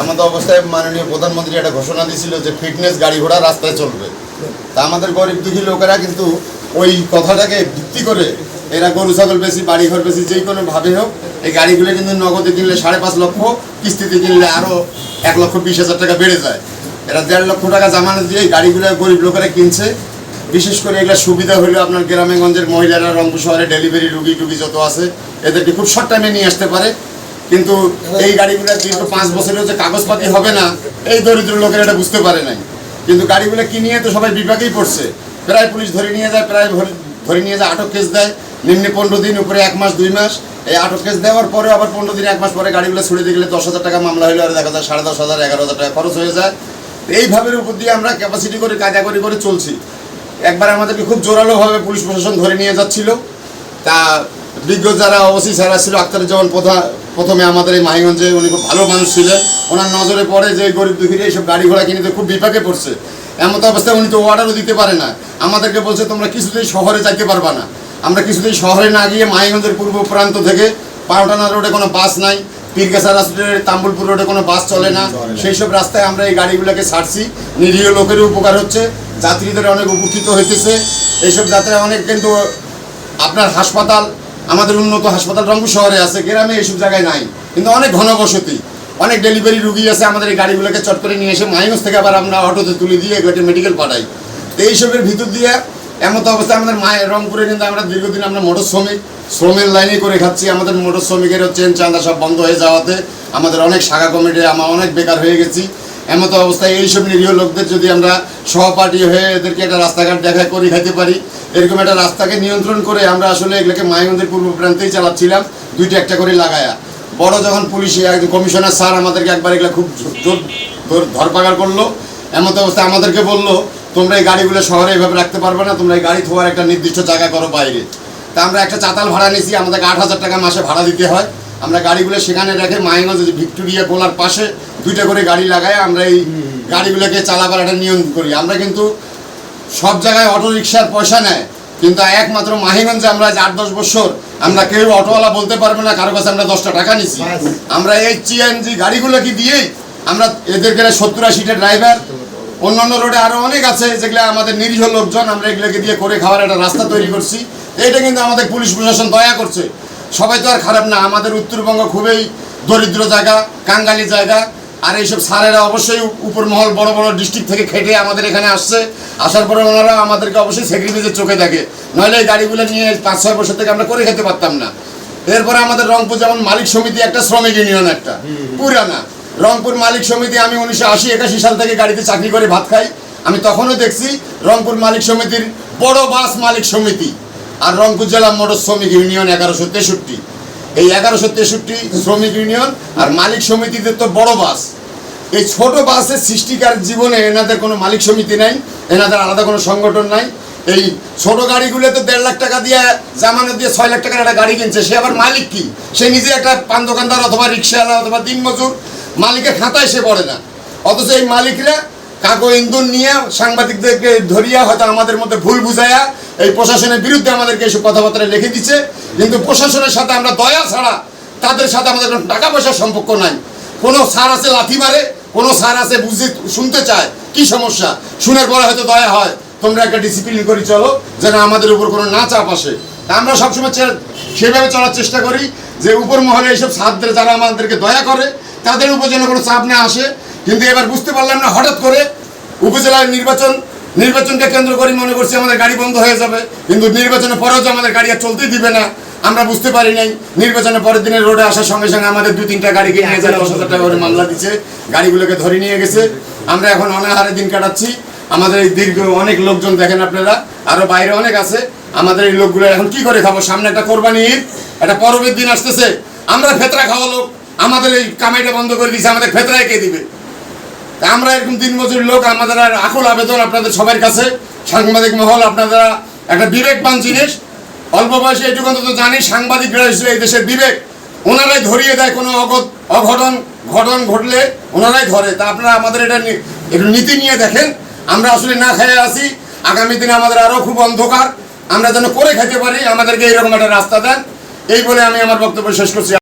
এমন অবস্থায় মাননীয় প্রধানমন্ত্রী একটা ঘোষণা দিয়েছিল যে ফিটনেস গাড়ি ঘোড়া রাস্তায় চলবে। তা আমাদের গরিব দুঃখী লোকেরা কিন্তু ওই কথাটাকে ভিত্তি করে এরা গরু, ছাগল বেশি বাড়ি ঘর বেশি যেই কোনো ভাবে হোক, এই গাড়িগুলো কিন্তু নগদে কিনলে সাড়ে পাঁচ লক্ষ, কিস্তিতে কিনলে আরও এক লক্ষ বিশ হাজার টাকা বেড়ে যায়। এরা দেড় লক্ষ টাকা জামানত দিয়ে এই গাড়িগুলো গরিব লোকেরা কিনছে। বিশেষ করে এগুলো সুবিধা হলো আপনার গ্রামেগঞ্জের মহিলারা রংপুর শহরে ডেলিভারি রুগী, টুগি যত আছে, এদেরকে খুব শর্ট টাইমে নিয়ে আসতে পারে। কিন্তু এই গাড়িগুলো দীর্ঘ পাঁচ বছরেও যে কাগজপাতি হবে না, এই দরিদ্র লোকেরা এটা বুঝতে পারে নাই। কিন্তু গাড়িগুলো কিনিয়ে তো সবাই বিপাকেই পড়ছে। প্রায় পুলিশ ধরে নিয়ে যায়, প্রায় ধরে- নিয়ে যায়, আটক কেস দেয়। নিম্নে পনেরো দিন, উপরে এক মাস, দুই মাস। এই আটক কেস দেওয়ার পরে আবার পনেরো দিন, এক মাস পরে গাড়িগুলো ছুড়ে দিয়ে গেলে দশ হাজার টাকা মামলা হলে আর দেখা যায় সাড়ে দশ হাজার, এগারো হাজার টাকা খরচ হয়ে যায়। এইভাবে উপর দিয়ে আমরা ক্যাপাসিটি করে কাজা করে করে চলছি। একবার আমাদেরকে খুব জোরালোভাবে পুলিশ প্রশাসন ধরে নিয়ে যাচ্ছিল। তা বিজ্ঞ যারা ওসি স্যারা ছিল আক্তারুজ্জামান প্রধান প্রথমে আমাদের এই মাহিগঞ্জে উনি খুব ভালো মানুষ ছিলেন। ওনার নজরে পড়ে যে গরিব দুঃখীরা এইসব গাড়ি ঘোড়া কিনে খুব বিপাকে পড়ছে। এমন অবস্থায় উনি তো অর্ডারও দিতে পারে না। আমাদেরকে বলছে, তোমরা কিছুতেই শহরে যাইতে পারবা না। আমরা কিছুতেই শহরে না গিয়ে মাহিগঞ্জের পূর্ব প্রান্ত থেকে পাউটানা রোডে কোনো বাস নাই। পীরগাছা রাস্তার তাম্বুলপুর রোডে কোনো বাস চলে না। সেই সব রাস্তায় আমরা এই গাড়িগুলোকে ছাড়ছি। নিরীহ লোকেরও উপকার হচ্ছে। যাত্রীদের অনেক উপকৃত হইতেছে। এইসব যাত্রায় অনেক কিন্তু আপনার হাসপাতাল আমাদের উন্নত হাসপাতাল রংপুর শহরে আছে, গ্রামে এইসব জায়গায় নাই। কিন্তু অনেক ঘনবসতি, অনেক ডেলিভারি রুগী আছে, আমাদের এই গাড়িগুলোকে চট করে নিয়ে এসে মাইনস থেকে আবার আমরা অটোতে তুলে দিয়ে এগুলোকে মেডিকেল পাঠাই। তো এইসবের ভিতর দিয়ে এমন তো অবস্থায় আমাদের মায়ের রংপুরে কিন্তু আমরা দীর্ঘদিন আমরা মোটর শ্রমিক শ্রমের লাইনে করে খাচ্ছি। আমাদের মোটর শ্রমিকের চেন চান্দা সব বন্ধ হয়ে যাওয়াতে আমাদের অনেক শাখা কমিটি আমরা অনেক বেকার হয়ে গেছি। এমন তো অবস্থায় এইসব নিরীহ লোকদের যদি আমরা সহপাঠী হয়ে এদেরকে একটা রাস্তাঘাট দেখা করে খাইতে পারি, এরকম একটা রাস্তাকে নিয়ন্ত্রণ করে আমরা আসলে এগুলোকে মায়াগঞ্জের পূর্ব প্রান্তেই চালাচ্ছিলাম, দুইটা একটা করে লাগায়া। বড় যখন পুলিশ কমিশনার স্যার আমাদেরকে একবার এগুলো খুব ধরপাগার করল এমন তো অবস্থায় আমাদেরকে বলল, তোমরা এই গাড়িগুলো শহরে এভাবে রাখতে পারবে না, তোমরা এই গাড়ি থোয়ার একটা নির্দিষ্ট জায়গা করো বাইরে। তা আমরা একটা চাতাল ভাড়া নিয়েছি আমাদেরকে আট হাজার টাকা মাসে ভাড়া দিতে হয়। আমরা গাড়িগুলো সেখানে রেখে মায়াগঞ্জ ভিক্টোরিয়া গোলার পাশে দুইটা করে গাড়ি লাগাই আমরা এই গাড়িগুলোকে চালাবার একটা নিয়ম করি। আমরা কিন্তু সব জায়গায় অটো রিক্সার পয়সা নেয় কিন্তু একমাত্র মাহিগঞ্জে আমরা আট দশ বছর আমরা কেউ অটোওয়ালা বলতে পারবে না কারও কাছে আমরা দশটা টাকা নিছি। আমরা এই চিএনজি গাড়িগুলোকে দিয়েই আমরা এদেরকে সত্তর আশিটা ড্রাইভার অন্যান্য রোডে আরও অনেক আছে যেগুলো আমাদের নিরীহ লোকজন আমরা এগুলোকে দিয়ে করে খাওয়ার একটা রাস্তা তৈরি করছি। এইটা কিন্তু আমাদের পুলিশ প্রশাসন দয়া করছে। সবাই তো আর খারাপ না আমাদের উত্তরবঙ্গ খুবই দরিদ্র জায়গা কাঙ্গালি জায়গা। আর এইসব স্যারেরা অবশ্যই উপর মহল বড় বড় ডিস্ট্রিক্ট থেকে খেটে আমাদের এখানে আসছে। আসার পরে ওনারা আমাদেরকে অবশ্যই স্যাক্রিফাইসের চোখে দেখে। নইলে এই গাড়িগুলো নিয়ে পাঁচ ছয় বছর থেকে আমরা করে খেতে পারতাম না। এরপরে আমাদের রংপুর যেমন মালিক সমিতি একটা শ্রমিক ইউনিয়ন একটা, পুরানা। রংপুর মালিক সমিতি, আমি উনিশশো আশি একাশি সাল থেকে গাড়িতে চাকরি করে ভাত খাই। আমি তখনও দেখছি রংপুর মালিক সমিতির বড় বাস মালিক সমিতি। আর রংপুর জেলা মোটর শ্রমিক ইউনিয়ন এগারোশো তেষট্টি। এই এগারোশো তেষট্টি শ্রমিক ইউনিয়ন আর মালিক সমিতিদের তো বড় বাস। এই ছোট বাসের সৃষ্টিকার জীবনে এনাদের কোনো মালিক সমিতি নাই, এনাদের আলাদা কোনো সংগঠন নাই। এই ছোট গাড়িগুলো তো দেড় লাখ টাকা দিয়ে, জামানত দিয়ে ছয় লাখ টাকার একটা গাড়ি কিনছে। সে আবার মালিক কি? সে নিজে একটা পান দোকানদার অথবা রিক্সাওয়ালা অথবা দিনমজুর মালিকের খাতায় সে পড়ে না। অথচ এই মালিকরা কাগো ইন্ধন নিয়ে সাংবাদিকদেরকে ধরিয়া হয়তো আমাদের মধ্যে ভুল বুঝাইয়া এই প্রশাসনের বিরুদ্ধে আমাদেরকে এসব কথাবার্তা লিখে দিচ্ছে। কিন্তু প্রশাসনের সাথে আমরা দয়া ছাড়া তাদের সাথে আমাদের কোনো টাকা পয়সার সম্পর্ক নাই। কোনো স্যার আছে লাথি মারে, কোনো স্যার আছে বুঝতে শুনতে চায়, কি সমস্যা? শুনের পরে হয়তো দয়া হয়। তোমরা একটা ডিসিপ্লিন করে চলো, যেন আমাদের উপর কোনো না চাপ আসে। আমরা সবসময় সেভাবে চলার চেষ্টা করি যে উপর মহলে এইসব সাধদের যারা আমাদেরকে দয়া করে, তাদের উপর যেন কোনো চাপ না আসে। কিন্তু এবার বুঝতে পারলাম না, হঠাৎ করে উপজেলার নির্বাচন নির্বাচনকে কেন্দ্র করে মনে করছি আমাদের গাড়ি বন্ধ হয়ে যাবে কিন্তু নির্বাচনের পরেও যে আমাদের গাড়ি আর চলতেই দিবে না আমরা বুঝতে পারি নাই। নির্বাচনের পরের দিনের রোডে আসার সঙ্গে সঙ্গে আমাদের দুই তিনটা গাড়িকে নিয়ে যায় দশ হাজার টাকা করে মামলা দিচ্ছে গাড়িগুলোকে ধরে নিয়ে গেছে। আমরা এখন অনাহারে দিন কাটাচ্ছি। আমাদের এই দীর্ঘ অনেক লোকজন দেখেন আপনারা আরও বাইরে অনেক আছে। আমাদের এই লোকগুলো এখন কি করে খাব? সামনে একটা কোরবানি ঈদ একটা পরবের দিন আসতেছে। আমরা ফেতরা খাওয়া লোক। আমাদের এই কামাইটা বন্ধ করে দিয়েছে আমাদের ফেতরায় কে দিবে? তা আমরা এরকম দিনমজুর লোক, আমাদের আর আকুল আবেদন আপনাদের সবার কাছে। সাংবাদিক মহল, আপনারা একটা বিবেকবান জিনিস। অল্প বয়সে এটুকু অন্তত জানি, সাংবাদিকরা হিসেবে এই দেশের বিবেক। ওনারাই ধরিয়ে দেয় কোনো অঘটন, ঘটন ঘটলে ওনারাই ধরে। তা আপনারা আমাদের এটা একটু নীতি নিয়ে দেখেন। আমরা আসলে না খেয়ে আসি আগামী দিনে আমাদের আরও খুব অন্ধকার। আমরা যেন করে খেতে পারি, আমাদেরকে এইরকম একটা রাস্তা দেন। এই বলে আমি আমার বক্তব্য শেষ করছি।